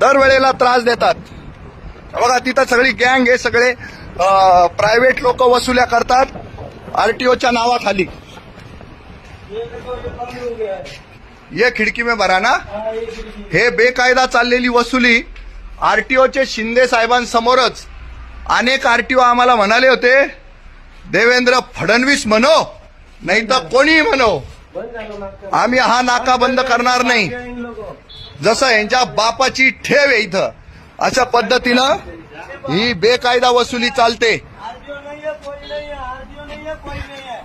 दरवेळेला त्रास देतात. बघा तिथं सगळी गँग आहे सगळे प्रायव्हेट लोक वसुल्या करतात आरटीओच्या नावाखाली. ये खिडकी में भरा ना. हे बेकायदा चाललेली वसुली आरटीओचे शिंदे साहेबांसमोरच अनेक आरटीओ आम्हाला म्हणाले होते देवेंद्र फडणवीस म्हणो नाही तर कोणी म्हणो. आम्ही हा नाका बंद करणार नाही. जसं यांच्या बापाची ठेव आहे इथं अशा पद्धतीनं ही बेकायदा वसुली चालते. आरटीओ नहीं है कोई नहीं है आरटीओ नहीं है कोई नहीं है।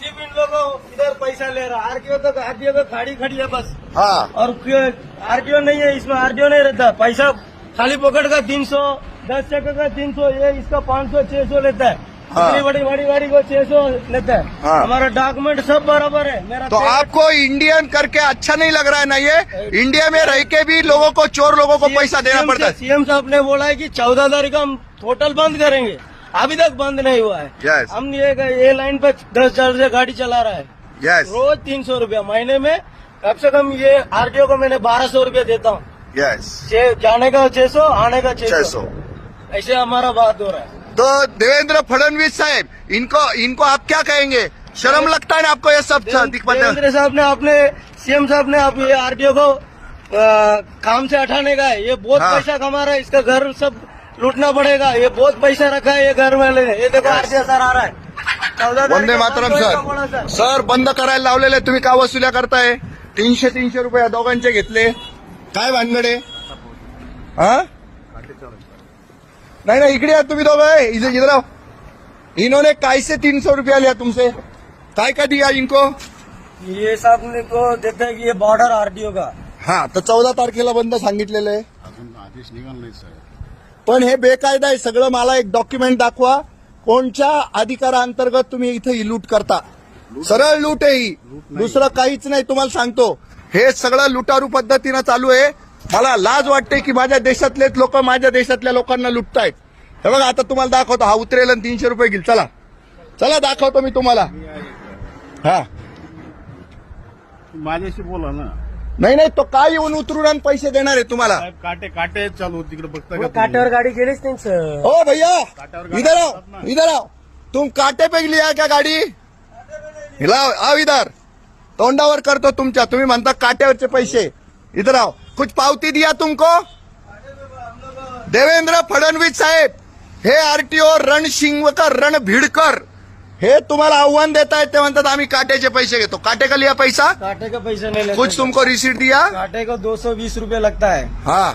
सिर्फ इन लोगों इधर पैसा ले रहा आरटीओ तो आरटीओ तो खाड़ी खड़ी है बस हा और आरटीओ नहीं है इसमें आरटीओ नहीं रहता। पैसा खाली पकड़ का तीन सौ दस चक्कर का तीन सौ ये इसका पाँच सौ छह सौ लेता है। इतनी बड़ी बड़ी गाड़ी को छह सौ लेता है। हाँ। हमारा डॉक्यूमेंट सब बराबर है मेरा तो आपको इंडियन करके अच्छा नहीं लग रहा है ना ये? इंडिया में रह के भी लोगों को चोर लोगों को पैसा देना पड़ता है। सीएम साहब ने बोला है कि चौदह तारीख को हम टोटल बंद करेंगे। अभी तक बंद नहीं हुआ है। Yes. हम ये ये लाइन पे दस हज़ार से गाड़ी चला रहा है। यस रोज तीन सौ रूपया महीने में। कम से कम ये आरटीओ को मैंने बारह सौ रूपया देता हूँ। छह- जाने का छह सौ आने का छह सौ। ऐसे हमारा बात हो रहा है। तो देवेंद्र फडणवीस साहब इनको इनको आप क्या कहेंगे? शर्म लगता है ना आपको ये सब देवेंद्र साहब ने अपने सीएम साहब ने आप ये आरटीओ को अ, काम से हटाने का है। ये बहुत हाँ। पैसा कमा रहा है इसका घर सब लूटना पड़ेगा। ये बहुत पैसा रखा है ये घर वाले ने। ये देखो आरटीओ सर आ रहा है। वंदे मातरम सर। सर। बंद करायला लावलेले तुम्ही का वसुल्या करताय? तीनशे तीनशे रुपये दोघांचे घेतले. काय भानगडे? हा? नाही नाही इकडे या तुम्ही दोघं इधर इधर आओ इन्होंने कैसे तीन सौ रुपया लिया तुमसे. काय का दिया इनको? ये साहब ने को देता है कि ये बॉर्डर आरटीओ का। हा तर चौदा तारखेला बंद सांगितलेलं आहे. अजून आदेश निघाला नाही साहेब पण हे बेकायदा आहे सगळं मला एक डॉक्युमेंट दाखवा. कोणत्या अधिकाराअंतर्गत तुम्ही इथं ही लूट करता? सरळ लूट आहे ही. दुसरं काहीच नाही तुम्हाला सांगतो. हे सगळं लुटारू पद्धतीनं चालू आहे. मला लाज वाटते की माझ्या देशातलेच लोक माझ्या देशातल्या लोकांना लुटतायत. हे बघा आता तुम्हाला दाखवतो हा उतरेल आणि तीनशे रुपये घेईल. चला. चला दाखवतो मी तुम्हाला. हा. माझ्याशी बोला ना. नाही नाही तो काय येऊन उतरून आणि पैसे देणार आहे तुम्हाला? साहेब काटे काटे चालू तिकडे बघता का? काट्यावर गाडी गेलीच नाही सर. ओ भैया काट्यावर गाडी इधर आओ. इधर आओ. तुम काटे पे लिया क्या गाडी? हिलाव आओ इधर. तोंडावर करतो तुमच्या तुम्ही म्हणता काट्यावरचे पैसे. इधर आओ. कुछ पावती दिया तुमको? देवेंद्र फडणवीस साहेब. हे आरटीओ रणशिंगकर रण भिडकर हे तुम्हाला आव्हान देत आहेत ते म्हणतात आम्ही काट्याचे पैसे घेतो. काटे का लिया पैसा? काटे का पैसा नहीं लेते कुछ तुमको रिसीट दिया? काटे को दो सौ बीस रूपया लगता है. हाँ.